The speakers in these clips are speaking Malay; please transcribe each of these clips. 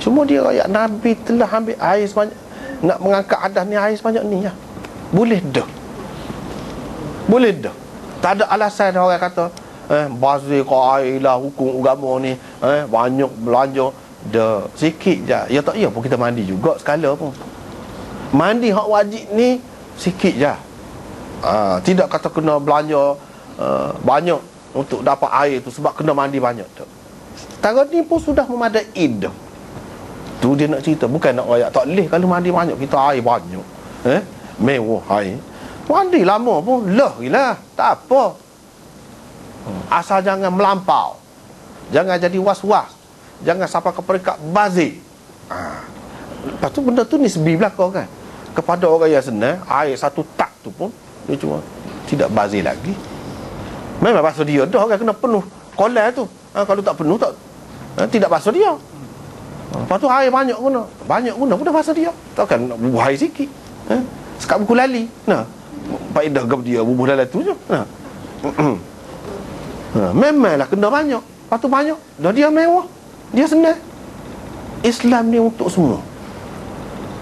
Cuma dia ayat Nabi telah ambil air sebanyak Nak mengangkat adas ni air sebanyak ni ya. Boleh dah. Boleh dah. Tak ada alasan orang kata Eh, bazir kau air lah hukum agama ni Eh, banyak belanja. Dah, sikit je. Ya tak ya pun kita mandi juga sekala pun. Mandi hak wajib ni Sikit je. Ha, Tidak kata kena belanja uh, Banyak untuk dapat air tu Sebab kena mandi banyak tu Setara ni pun sudah memadai dah Tu dia nak cerita Bukan nak rakyat. Tak boleh kalau mandi banyak Kita air banyak. Eh? Mewah air. Mandi lama pun Lah gila. Tak apa. Asal jangan melampau. Jangan jadi was-was. Jangan sampai ke peringkat bazir. Ha. Lepas tu benda tu nisbi belakang kan. Kepada orang yang senang Air satu tak tu pun Dia cuma Tidak bazir lagi. Memang basuh dia Dah orang kena penuh Kolai tu. Ha, Kalau tak penuh tak ha, Tidak basuh dia Lepas tu air banyak guna. Banyak guna pun dah bahasa dia. Takkan nak bubuh air sikit. Ha? Sekat buku lali. Nah. Faedah gap dia bubuh dalam tu je. Nah. Memanglah kena banyak. Lepas tu banyak Dah dia mewah. Dia senang. Islam ni untuk semua.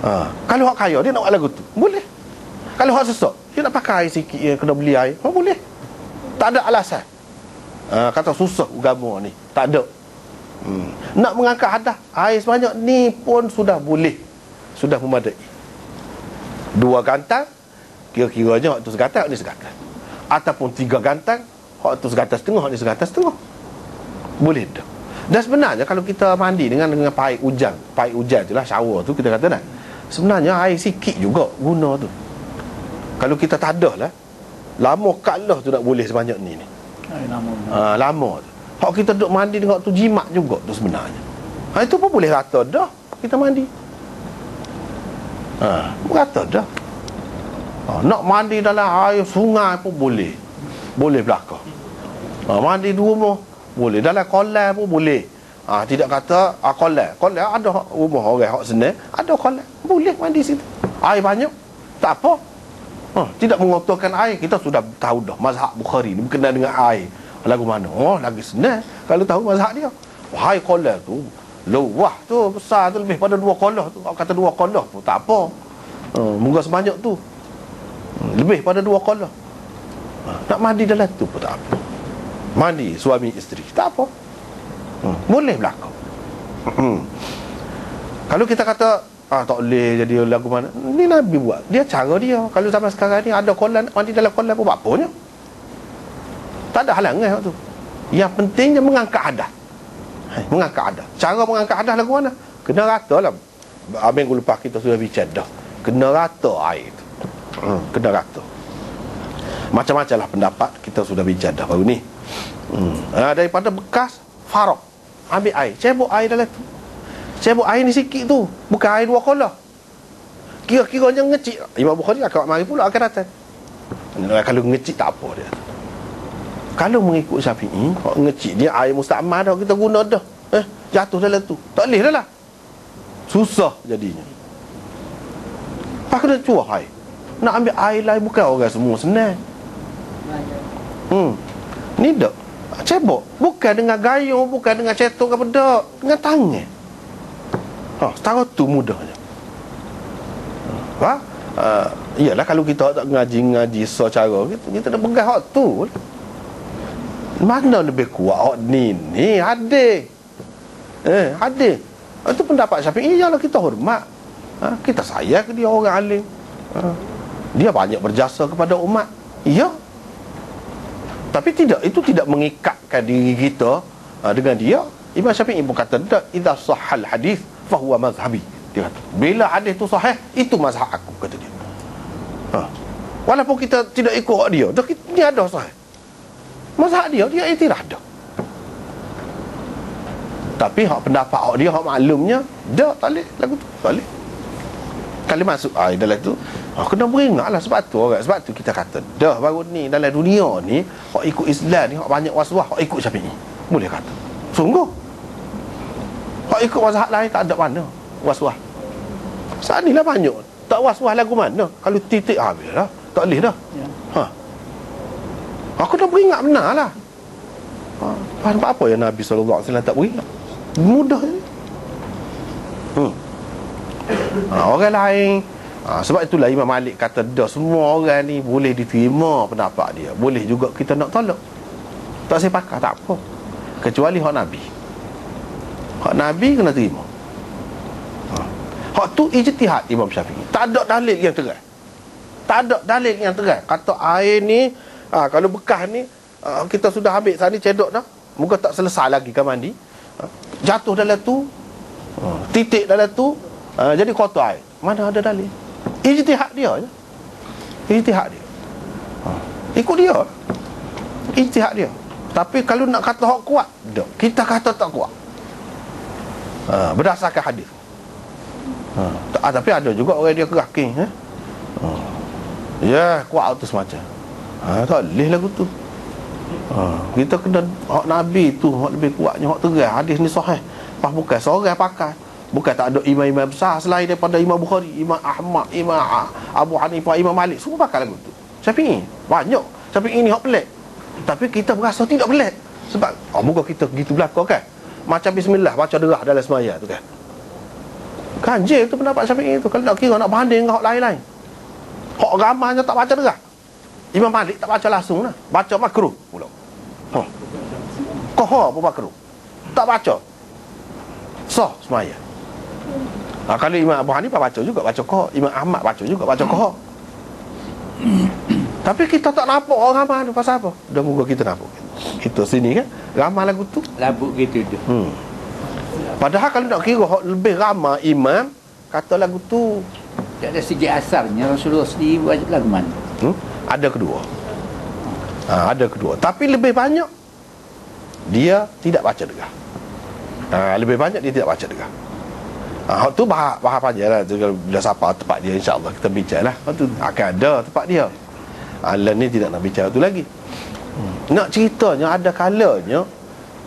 Ha. Kalau hak kaya dia nak buat lagu tu. Boleh. Kalau hak sesak Dia nak pakai air sikit ya, Kena beli air. Oh, Boleh. Tak ada alasan. Ha, Kata susah agama ni. Tak ada hmm. Nak mengangkat hadah Air sebanyak ni pun sudah boleh Sudah memadai Dua gantang Kira-kiranya waktu segatan Waktu segatan Ataupun tiga gantang Waktu segatan setengah Waktu segatan setengah Boleh dah dan sebenarnya kalau kita mandi dengan dengan paip hujan, paip hujan itulah shower tu kita kata kan. Sebenarnya air sikit juga guna tu. Kalau kita tak ada lah, lama kalah tu tak boleh sebanyak ni ni. Air lama. Ha, lama tu. Hak kita duduk mandi dengan tu jimat juga tu sebenarnya. Ha, itu pun boleh rata dah kita mandi. Ha, rata dah. Ha, nak mandi dalam air sungai pun boleh. Boleh belakang. Ha, mandi di rumah boleh. Dalam kolam pun boleh. Ha, tidak kata ah, kolam. Kolam ada rumah orang hak senang. Ada kolam. Boleh mandi situ. Air banyak. Tak apa. Ha, tidak mengotorkan air. Kita sudah tahu dah. Mazhab Bukhari ni berkenaan dengan air lagu mana? Oh lagi senang kalau tahu mazhab dia. Wahai kolah tu luah tu besar tu lebih pada dua kolah tu. Kalau kata dua kolah pun tak apa. Uh, moga sebanyak tu. Hmm, lebih pada dua kolah. Uh, nak mandi dalam tu pun tak apa. Mandi suami isteri tak apa. Uh, boleh berlaku hmm. kalau kita kata ah tak boleh jadi lagu mana. Ni Nabi buat. Dia cara dia. Kalau zaman sekarang ni ada kolam mandi dalam kolam pun apa apanya tak ada halangan waktu tu. Yang pentingnya mengangkat adah. Hai, mengangkat adah. Cara mengangkat adah lagu mana? Kena rata lah. Abang lupa kita sudah bicara dah. Kena rata air tu. Hmm, kena rata. Macam-macam lah pendapat kita sudah bicara dah baru ni. Hmm. Ha, daripada bekas farok. Ambil air. Cebok air dalam tu. Cebok air ni sikit tu. Bukan air dua kolah. Kira-kiranya ngecik. Imam Bukhari akan mari pula akan datang. Kalau ngecik tak apa dia kalau mengikut Syafi'i Kau ngecik dia air musta'amah dah Kita guna dah. Eh, Jatuh dalam tu. Tak boleh dah lah. Susah jadinya. Apa kena cuah air. Nak ambil air lain Bukan orang semua senang. Hmm. Ni tak Cebok. Bukan dengan gayung Bukan dengan cetok apa tak Dengan tangan. Ha, setara tu mudahnya. Ha? Uh, iyalah kalau kita tak ngaji-ngaji secara kita, kita dah pegang hak tu mana lebih kuat? Oh, ni ni hadis eh hadis itu pendapat Syafi'i ialah kita hormat. Ha? kita sayang dia orang alim. Ha? dia banyak berjasa kepada umat. Ya. Tapi tidak itu tidak mengikatkan diri kita ha, dengan dia. Imam Syafi'i pun kata idza sahal hadis fahuwa mazhabi. Dia kata bila hadis tu sahih itu mazhab aku kata dia. Ha. walaupun kita tidak ikut dia dia ada sahih Mazhab dia, dia itiraf dah. Tapi hak pendapat hak dia, hak maklumnya, dah tak boleh lagu tu. Tak boleh. Kali masuk ah, dalam tu, ah, kena beringat lah sebab tu orang. Sebab tu kita kata, dah baru ni dalam dunia ni, hak ikut Islam ni, hak banyak waswah, hak ikut Syafi'i. Boleh kata. Sungguh. Hak ikut mazhab lain tak ada mana waswah. Saat ni lah banyak. Tak waswah lagu mana? Kalau titik habis lah. Tak boleh dah. Ya. Ha. Aku dah beringat benar lah. Ha, Apa yang Nabi SAW tak beringat? Mudah je. Hmm. ha, orang lain. Ha, sebab itulah Imam Malik kata dah semua orang ni boleh diterima pendapat dia. Boleh juga kita nak tolak. Tak saya pakar tak apa. Kecuali hak Nabi. Hak Nabi kena terima. Ha. hak tu ijtihad Imam Syafi'i. Tak ada dalil yang terang tak ada dalil yang terang kata air ni ha, kalau bekas ni ha, kita sudah ambil saat ni cedok dah muka tak selesai lagi kan mandi. Ha, jatuh dalam tu ha, titik dalam tu ha, jadi kotor air. Mana ada dalil? Ijtihad dia je. Ijtihad dia. Ikut dia. Ijtihad dia. Tapi kalau nak kata hak kuat tak. kita kata tak kuat. Ha, berdasarkan hadis. Ha, tapi ada juga orang dia keraking eh? ha. Ya, kuat tu semacam. Ha, tak boleh lagu tu. Ha, kita kena hak Nabi tu hak lebih kuatnya hak terang. Hadis ni sahih. Pas bukan seorang pakai. Bukan tak ada imam-imam besar selain daripada Imam Bukhari, Imam Ahmad, Imam Abu Hanifah, Imam Malik. Semua pakai lagu tu. Syafi'i. Banyak. Syafi'i ni hak pelik. Tapi kita berasa tidak pelik. Sebab, oh, muka kita gitu belakang kan? Macam bismillah, baca derah dalam semaya tu kan? Ganjil tu pendapat Syafi'i tu. Kalau nak kira, nak banding dengan hak lain-lain. Hak ramanya tak baca derah. Imam Malik tak baca langsung lah. Baca makruh pula. Ha. Koha pun makruh. Tak baca. Sah semaya. Ha, kalau Imam Abu Hanifah baca juga baca koha. Imam Ahmad baca juga baca koha. Tapi kita tak nampak orang ramai tu pasal apa? Dah muka kita nampak. Kita sini kan. Ramai lagu tu. Lagu gitu tu. Hmm. Padahal kalau nak kira lebih ramai imam, kata lagu tu tak ada segi asalnya Rasulullah sendiri buat lagu mana? Hmm? Ada kedua. Ha, ada kedua. Tapi lebih banyak dia tidak baca dengar. Ha, lebih banyak dia tidak baca dengar. Ha, tu bahas bahas aja lah. Bila siapa tempat dia insya-Allah kita bincang lah. Tu akan ada tempat dia. Allah ni tidak nak bicara tu lagi. Hmm. Nak ceritanya ada kalanya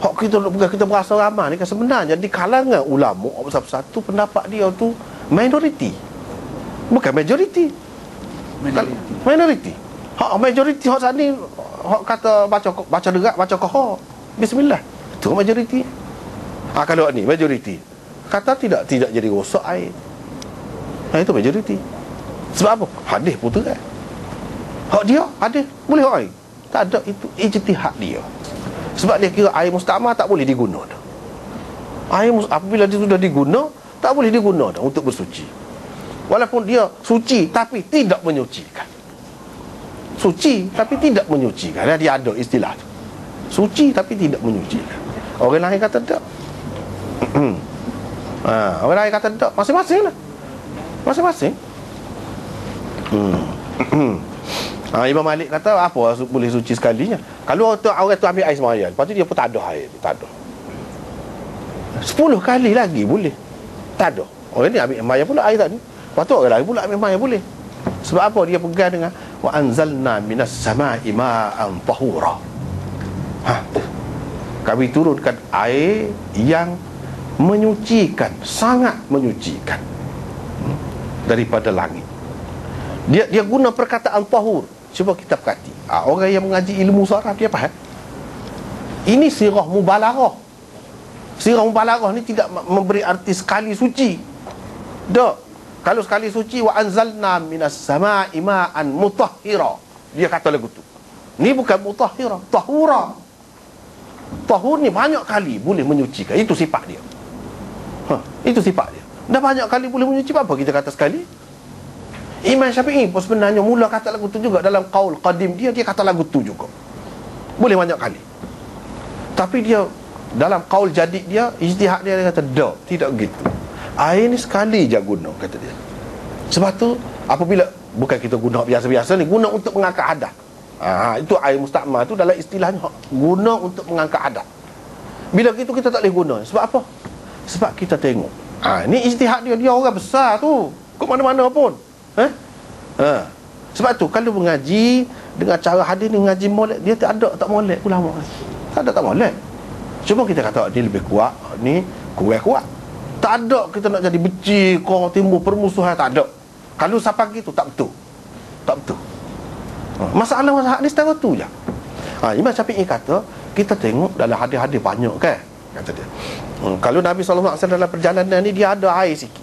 hak kita bukan kita berasa ramai ni kan sebenarnya di kalangan ulama satu pendapat dia tu minoriti bukan majoriti minoriti minoriti hak majoriti hak sini hak kata baca baca derak baca koho. Bismillah. Itu majoriti. Ha, kalau ni majoriti. Kata tidak tidak jadi rosak air. Ha, itu majoriti. Sebab apa? Hadis kan hak dia hadis. Boleh hak air? Tak ada itu ijtihad dia. Sebab dia kira air mustamah tak boleh diguna dah. Air apabila dia sudah diguna tak boleh diguna dah untuk bersuci. Walaupun dia suci tapi tidak menyucikan. Suci tapi tidak menyucikan. Dia ada istilah tu. Suci tapi tidak menyucikan. Orang lain kata tak. ha, orang lain kata tak. Masing-masing lah. Masing-masing. Hmm. ha, Imam Malik kata apa boleh suci sekalinya. Kalau tu, orang tu ambil air semaya, lepas tu dia pun tak ada air. Tak ada. Sepuluh kali lagi boleh. Tak ada. Orang ni ambil semaya pula air tak ni. Lepas tu orang lain pula memang yang boleh Sebab apa dia pegang dengan Wa anzalna minas sama'i ma'an tahura. Ha. Kami turunkan air yang menyucikan Sangat menyucikan hmm, Daripada langit. Dia dia guna perkataan tahur. Cuba kita perhati. Ha, Orang yang mengaji ilmu saraf dia faham? Ini sirah mubalarah. Sirah mubalarah ni tidak memberi arti sekali suci. Tak kalau sekali suci wa anzalna minas sama'i ma'an mutahhira. Dia kata lagu tu. Ni bukan mutahhira, tahura. Tahur ni banyak kali boleh menyucikan. Itu sifat dia. Ha, itu sifat dia. Dah banyak kali boleh menyuci apa kita kata sekali? Imam Syafi'i pun sebenarnya mula kata lagu tu juga dalam qaul qadim dia dia kata lagu tu juga. Boleh banyak kali. Tapi dia dalam qaul jadid dia ijtihad dia dia kata dak, tidak begitu. Air ni sekali je guna kata dia. Sebab tu apabila bukan kita guna biasa-biasa ni guna untuk mengangkat hadas. Ha, itu air mustakmal tu dalam istilahnya guna untuk mengangkat hadas. Bila gitu kita tak boleh guna. Sebab apa? Sebab kita tengok. Ha, ni ijtihad dia dia orang besar tu. Kok mana-mana pun. Ha? Ha. Sebab tu kalau mengaji dengan cara hadis ni mengaji molek dia tak ada tak molek ulama. Tak ada tak molek. Cuma kita kata ni lebih kuat, ni kurang kuat. Tak ada kita nak jadi beci kau timbul permusuhan tak ada. Kalau siapa gitu tak betul. Tak betul. Ha, masalah masalah ni setara tu je. Ha, Imam Syafi'i kata kita tengok dalam hadis-hadis banyak kan kata dia. Hmm, kalau Nabi SAW dalam perjalanan ni dia ada air sikit.